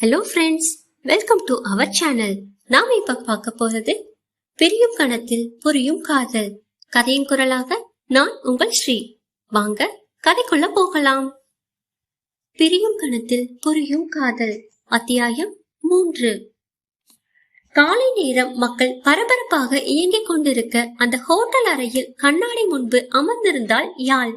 Hello friends welcome to our channel நாம இப்ப பார்க்க போறது பிரியும் கணத்தில் புரியும் காதல். கதையின் குரலாக நான் உங்கள் ஸ்ரீ. வாங்க கதைக்குள்ள போகலாம். பிரியும் கணத்தில் புரியும் காதல். அத்தியாயம் மூன்று. காலை நேரம் மக்கள் பரபரப்பாக இயங்கிக் கொண்டிருக்க அந்த ஹோட்டல் அறையில் கண்ணாடி முன்பு அமர்ந்திருந்தால் யாழ்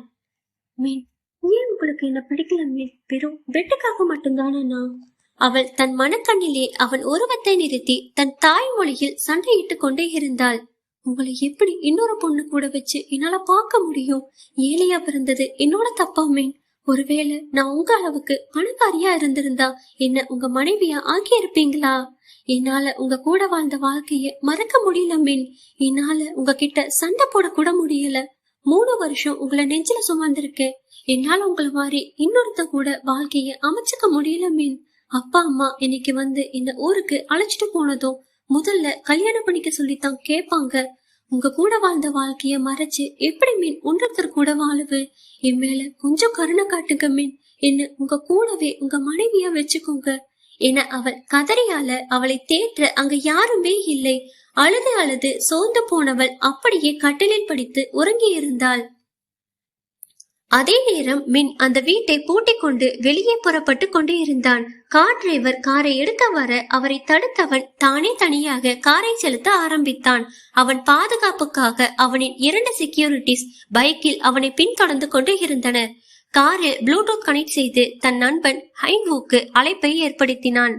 மீன் ஏன் உங்களுக்கு என்ன பிடிக்கல மீன்? வெறும் வெட்டுக்காக மட்டும்தானா நான்? அவள் தன் மனக்கண்ணிலே அவன் உருவத்தை நிறுத்தி தன் தாய்மொழியில் சண்டையிட்டுக் கொண்டே இருந்தாள். உங்களை எப்படி இன்னொரு பொண்ணு கூட வச்சு என்னால பார்க்க முடியும்? ஏழையா பிறந்தது என்னோட தப்பா மீன் ஒருவேளை நான் உங்க அளவுக்கு பணக்காரியா இருந்திருந்தா என்ன உங்க மனைவியா ஆக்கி இருப்பீங்களா என்னால உங்க கூட வாழ்ந்த வாழ்க்கைய மறக்க முடியல மீன். என்னால உங்ககிட்ட சண்டை போட கூட முடியல. மூணு வருஷம் உங்களை நெஞ்சில சுமந்திருக்கேன். என்னால உங்களை மாதிரி இன்னொருத்த கூட வாழ்க்கைய அமைச்சுக்க முடியல மீன். அப்பா அம்மா இன்னைக்கு வந்து இந்த ஊருக்கு அழைச்சிட்டு போனதும் முதல்ல கல்யாணம் பண்ணிக்க சொல்லித்தான் கேட்பாங்க. உங்க கூட வாழ்ந்த வாழ்க்கைய மறைச்சு எப்படி மீன் ஒன்றத்தர் கூட வாழுவு என் மேல கொஞ்சம் கருணை காட்டுங்க மீன். என்ன உங்க கூடவே உங்க மனைவியா வச்சுக்கோங்க. என அவள் கதறியால அவளை தேற்ற அங்க யாருமே இல்லை. அழுது அழுது சோர்ந்து போனவள் அப்படியே கட்டிலில் படித்து உறங்கி இருந்தாள் அதே நேரம் மின் அந்த வீட்டை பூட்டிக் கொண்டு வெளியே புறப்பட்டு கொண்டே இருந்தான். கார் டிரைவர் காரை எடுக்க வர அவரை தடுத்தவன் தானே தனியாக காரை செலுத்த ஆரம்பித்தான். அவன் பாதுகாப்புக்காக அவனின் இரண்டு செக்யூரிட்டிஸ் பைக்கில் அவனை பின்தொடர்ந்து கொண்டு இருந்தனர் காரில் ப்ளூடூத் கனெக்ட் செய்து தன் நண்பன் ஹைன்வூக்கு அழைப்பை ஏற்படுத்தினான்.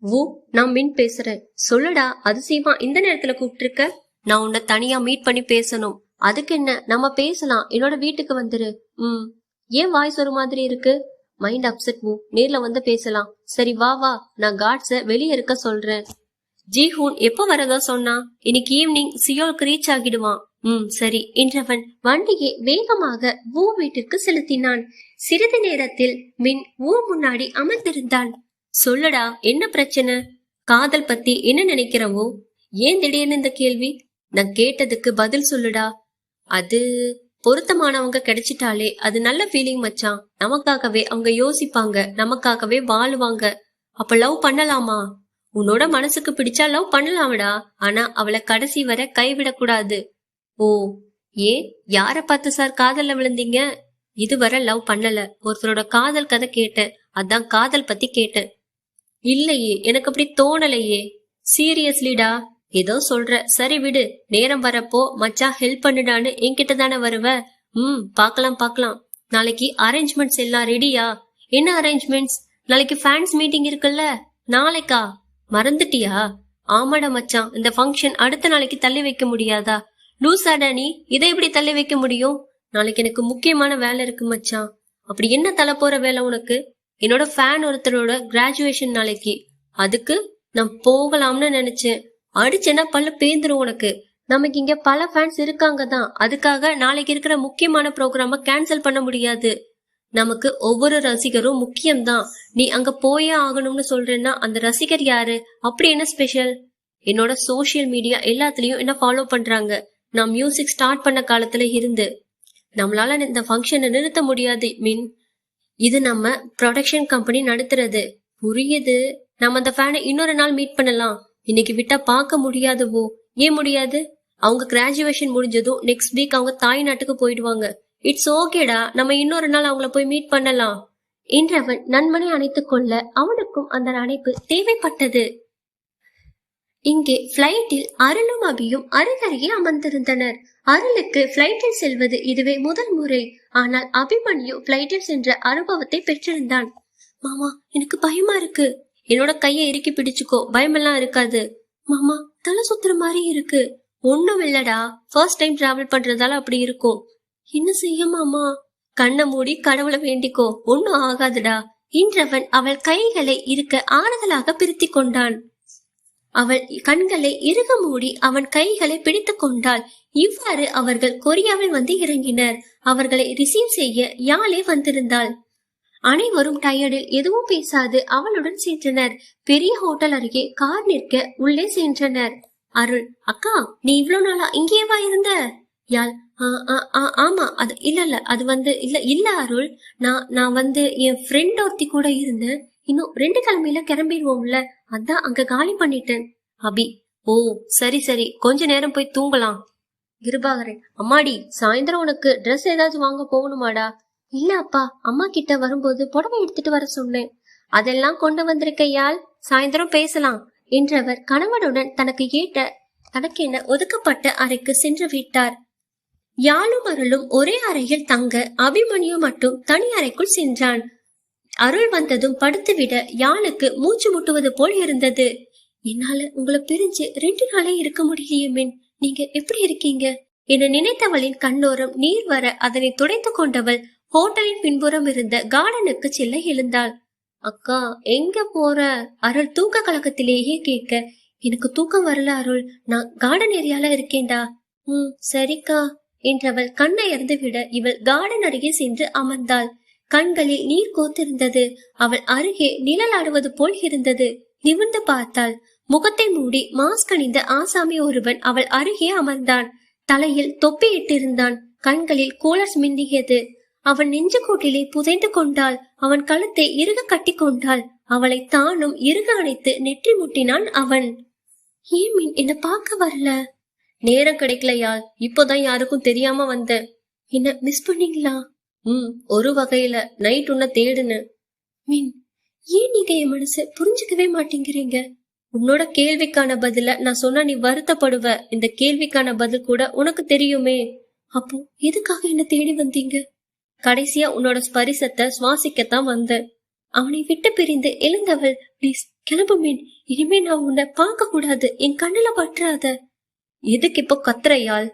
ஓ நான் மின் பேசுறேன். சொல்லுடா அதிசயமா இந்த நேரத்துல கூப்பிட்டிருக்க? நான் உன்னை தனியா மீட் பண்ணி பேசணும். அதுக்கு என்ன? நம்ம பேசலாம். என்னோட வீட்டுக்கு வந்துரு. ம். ஏன் வாய்ஸ் ஒரு மாதிரி இருக்கு? மைண்ட் அப்செட் மூ. நேர்ல வந்து பேசலாம். சரி வா வா. நான் காட்ஸ வெளியே இருக்க சொல்றேன். ஜிஹூன் எப்ப வரதா சொன்னா? இன்னைக்கு ஈவினிங் சியோலுக்கு ரீச் ஆகிடுவான். ம் சரி. என்றவன் வண்டியை வேகமாக ஊ வீட்டிற்கு செலுத்தினான். சிறிது நேரத்தில் மின் ஊ முன்னாடி அமர்ந்திருந்தான். சொல்லுடா என்ன பிரச்சனை? காதல் பத்தி என்ன நினைக்கிறவோ? ஏன் திடீர்னு இந்த கேள்வி? நான் கேட்டதுக்கு பதில் சொல்லுடா. அது பொருத்தமானவங்க கிடைச்சிட்டாலே அது நல்ல ஃபீலிங் மச்சான். நமக்காகவே அவங்க யோசிப்பாங்க. நமக்காகவே வாழுவாங்க. அப்ப லவ் பண்ணலாமா? உன்னோட மனசுக்கு பிடிச்சா லவ் பண்ணலாம்டா. ஆனா அவளை கடைசி வரை கைவிடக்கூடாது. ஓ ஏன் யார பார்த்து சார் காதல்ல விழுந்தீங்க? இதுவரை லவ் பண்ணல. ஒருத்தரோட காதல் கதை கேட்டேன். அதான் காதல் பத்தி கேட்டேன். இல்லையே எனக்கு அப்படி தோணலையே. சீரியஸ்லிடா ஏதோ சொல்ற. சரி விடு நேரம் வரப்போ மச்சான் ஹெல்ப் பண்ணுடான்னு என்கிட்ட தானே வருவ. ம் பார்க்கலாம் பார்க்கலாம் நாளைக்கு அரேஞ்ச்மெண்ட்ஸ் எல்லாம் ரெடியா என்ன அரேஞ்ச்மெண்ட்ஸ் நாளைக்கு ஃபேன்ஸ் மீட்டிங் இருக்குல்ல? நாளைக்கா? மறந்துட்டியா? ஆமாடா மச்சான் இந்த ஃபங்க்ஷன் அடுத்த நாளைக்கு தள்ளி வைக்க முடியாதா? லூசாடா நீ இதை எப்படி தள்ளி வைக்க முடியும்? நாளைக்கு எனக்கு முக்கியமான வேலை இருக்கு மச்சான். அப்படி என்ன தலை போற வேலை உனக்கு? என்னோட ஃபேன் ஒருத்தரோட கிராஜுவேஷன் நாளைக்கு. அதுக்கு நான் போகலாம்னு நினைச்சேன். அடிச்சேன்னா பல்லு பேந்துரும் உனக்கு. நமக்கு இங்க பல ஃபேன்ஸ் இருக்காங்க தான். அதுக்காக நாளைக்கு இருக்கிற முக்கியமான ப்ரோக்ராம கேன்சல் பண்ண முடியாது. நமக்கு ஒவ்வொரு ரசிகரும் முக்கியம்தான் நீ அங்க போயே ஆகணும்னு சொல்றேன்னா அந்த ரசிகர் யாரு? அப்படி என்ன ஸ்பெஷல் என்னோட சோஷியல் மீடியா எல்லாத்துலயும் என்ன ஃபாலோ பண்றாங்க? நான் மியூசிக் ஸ்டார்ட் பண்ண காலத்துல இருந்து. நம்மளால இந்த ஃபங்க்ஷனை நிறுத்த முடியாது. மீன் இது நம்ம ப்ரொடக்ஷன் கம்பெனி நடத்துறது. புரியுது. நம்ம அந்த ஃபேனை இன்னொரு நாள் மீட் பண்ணலாம். இன்னைக்கு விட்டா பார்க்க முடியாதுவோ? ஏன் முடியாது? அவங்க கிராஜுவேஷன் முடிஞ்சதும் நெக்ஸ்ட் வீக் அவங்க தாய் நாட்டுக்கு போயிடுவாங்க. இட்ஸ் ஓகேடா நம்ம இன்னொரு நாள் அவங்கள போய் மீட் பண்ணலாம். என்றவன் நண்பனை அணைத்துக் கொள்ள அவனுக்கும் அந்த அழைப்பு தேவைப்பட்டது. இங்கே பிளைட்டில் அருளும் அபியும் அருகருகே அமர்ந்திருந்தனர். அருளுக்கு பிளைட்டில் செல்வது இதுவே முதல் முறை. ஆனால் அபிமன்யு பிளைட்டில் சென்ற அனுபவத்தை பெற்றிருந்தான். மாமா எனக்கு பயமா இருக்கு. என்னோட கையை இறுக்கி பிடிச்சுக்கோ. பயமெல்லாம் இருக்காது. மாமா தலை சுத்துற மாதிரி இருக்கு. ஒண்ணும் இல்லடா. ஃபர்ஸ்ட் டைம் டிராவல் பண்றதால அப்படி இருக்கும். என்ன செய்ய மாமா? கண்ணை மூடி கடவுளை வேண்டிக்கோ. ஒண்ணும் ஆகாதுடா. இன்றவன் அவள் கைகளை இருக்க ஆறுதலாக பிரித்தி கொண்டான். அவள் கண்களை இறுக மூடி அவன் கைகளை பிடித்து கொண்டாள். இவ்வாறு அவர்கள் கொரியாவில் வந்து இறங்கினர். அவர்களை ரிசீவ் செய்ய யாழே வந்திருந்தாள். அனைவரும் டயர்டில் எதுவும் பேசாது அவளுடன் சென்றனர். பெரிய ஹோட்டல் அருகே கார் நிற்க உள்ளே சென்றனர். அருள் அக்கா நீ இவ்வளவு நாளா இங்கேவா இருந்த? யாழ் ஆ, ஆ, ஆ, ஆமா அது இல்ல இல்ல அது வந்து இல்ல இல்ல அருள். நான் நான் வந்து என் ஃப்ரெண்ட் ஒருத்தி கூட இருந்தேன். இன்னும் ரெண்டு கிழமையில கிளம்பிடுவோம்ல. அதான் அங்க காலி பண்ணிட்டேன். அபி ஓ சரி சரி கொஞ்ச நேரம் போய் தூங்கலாம். கிருபாகரன் அம்மாடி சாயந்தரம் உனக்கு ட்ரெஸ் ஏதாச்சும் வாங்க போகணுமாடா? இல்ல அப்பா அம்மா கிட்ட வரும்போது புடவை எடுத்துட்டு வர சொன்னேன். அதெல்லாம் கொண்டு வந்திருக்கையால் சாயந்தரம் பேசலாம் என்றவர் கணவனுடன் தனக்கு ஏற்ற தனக்கென ஒதுக்கப்பட்ட அறைக்கு சென்று விட்டார். யாழும் அருளும் ஒரே அறையில் தங்க அபிமன்யு மட்டும் தனி அறைக்குள் சென்றான். அருள் வந்ததும் படுத்துவிட யாழுக்கு மூச்சு முட்டுவது போல் இருந்தது. என்னால உங்களை பிரிஞ்சு ரெண்டு நாளே இருக்க முடியலையே மின் நீங்க எப்படி இருக்கீங்க? என நினைத்தவளின் கண்ணோரம் நீர் வர அதனை துடைத்து கொண்டவள் ஹோட்டலின் பின்புறம் இருந்த கார்டனுக்கு செல்ல எழுந்தாள். அக்கா எங்க போற? அருள் தூக்க கழகத்திலேயே கேட்க எனக்கு தூக்கம் வரல அருள். நான் கார்டன் ஏரியால இருக்கேன்டா. ம் சரிக்கா என்றவள் கண்ணயர்ந்து விட இவள் கார்டன் அருகே சென்று அமர்ந்தாள். கண்களில் நீர் கோத்திருந்தது. அவள் அருகே நிழலாடுவது போல் இருந்தது. நிமிர்ந்து பார்த்தாள். முகத்தை மூடி மாஸ்க் அணிந்த ஆசாமி ஒருவன் அவள் அருகே அமர்ந்தான். தலையில் தொப்பியிட்டிருந்தான் கண்களில் கோலர்ஸ் மின்னியது அவன் நெஞ்சுக்கூட்டிலே புதைந்து கொண்டாள். அவன் கழுத்தை இறுக கட்டி கொண்டாள். அவளை தானும் இறுக அணைத்து நெற்றி முட்டினான் அவன். ஏன் மீன் என்ன பார்க்க வரல? நேரம் கிடைக்கலையால் இப்போதான் யாருக்கும் தெரியாம வந்தேன் என்ன மிஸ் பண்ணீங்களா? ம் ஒரு வகையில. நைட் உன்ன தேடுன்னு. மீன் ஏன் நீங்க என் மனசு புரிஞ்சுக்கவே மாட்டேங்கிறீங்க? உன்னோட கேள்விக்கான பதில நான் சொன்னா நீ வருத்தப்படுவ. இந்த கேள்விக்கான பதில் கூட உனக்கு தெரியுமே. அப்போ எதுக்காக என்ன தேடி வந்தீங்க? கடைசியா உன்னோட ஸ்பரிசத்தை சுவாசிக்கத்தான் வந்தேன். அவனை விட்டு பிரிந்து எழுந்தவள் ப்ளீஸ் கிளம்பு மீன் இனிமே நான் உன்னை பார்க்க கூடாது. என் கண்ணுல பற்றாத. எதுக்கு இப்போ கத்துறையாள்?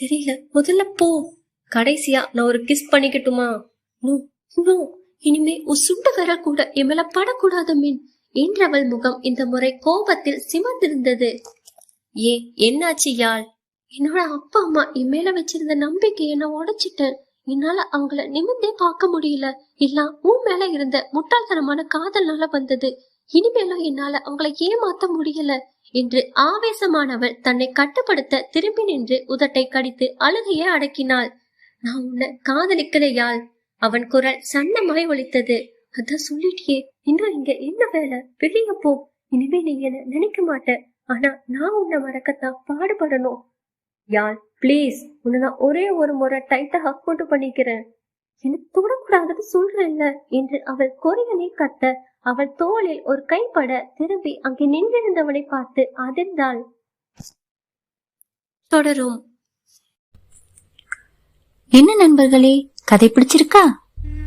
தெரியல. முதல்ல போ. கடைசியா நான் ஒரு கிஸ் பண்ணிக்கட்டுமா? No no. இனிமே உன் சுண்டுகர கூட என் மேல படக்கூடாது மீன். என்றவள் முகம் இந்த முறை கோபத்தில் சிமந்திருந்தது. ஏ என்னாச்சு யாழ்? என்னோட அப்பா அம்மா என் மேல வச்சிருந்த நம்பிக்கையை நான் உடைச்சிட்டேன். என்னால அவங்கள நிமிந்தே பார்க்க முடியல. எல்லாம் உன் மேல இருந்த முட்டாள்தனமான காதல்னால வந்தது. இனிமேலும் என்னால அவங்கள ஏமாத்த முடியல என்று ஆவேசமானவள் தன்னை கட்டுப்படுத்த திரும்பி நின்று உதட்டை கடித்து அழுகையை அடக்கினாள். நான் உன்னை காதலிக்கலையாள் அவன் குரல் சன்னமாய் ஒலித்தது. அதான் சொல்லிட்டியே இன்னும் இங்க என்ன வேலை? வெளிய போ. இனிமே நீ என்ன நினைக்க மாட்ட. ஆனா நான் உன்னை மறக்கத்தான் பாடுபடணும். யாழ் ப்ளீஸ் உன்னை நான் ஒரே ஒரு முறை டைட்டா ஹக் போட்டு பண்ணிக்கிறேன். எனக்கு தொடக்கூடாதுன்னு சொல்றேன்ல என்று அவள் கொரியனை கத்த அவள் தோளில் ஒரு கைப்பட திரும்பி அங்கே நின்றிருந்தவனை பார்த்து அதிர்ந்தாள். தொடரும். என்ன நண்பர்களே கதை பிடிச்சிருக்கா?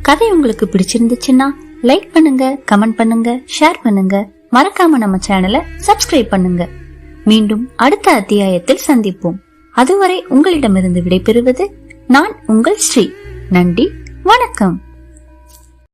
கதை உங்களுக்கு பிடிச்சிருந்துச்சுன்னா லைக் பண்ணுங்க கமெண்ட் பண்ணுங்க ஷேர் பண்ணுங்க. மறக்காம நம்ம சேனலை சப்ஸ்கிரைப் பண்ணுங்க. மீண்டும் அடுத்த அத்தியாயத்தில் சந்திப்போம். அதுவரை உங்களிடமிருந்து விடைபெறுவது நான் உங்கள் ஸ்ரீ நன்றி வணக்கம்.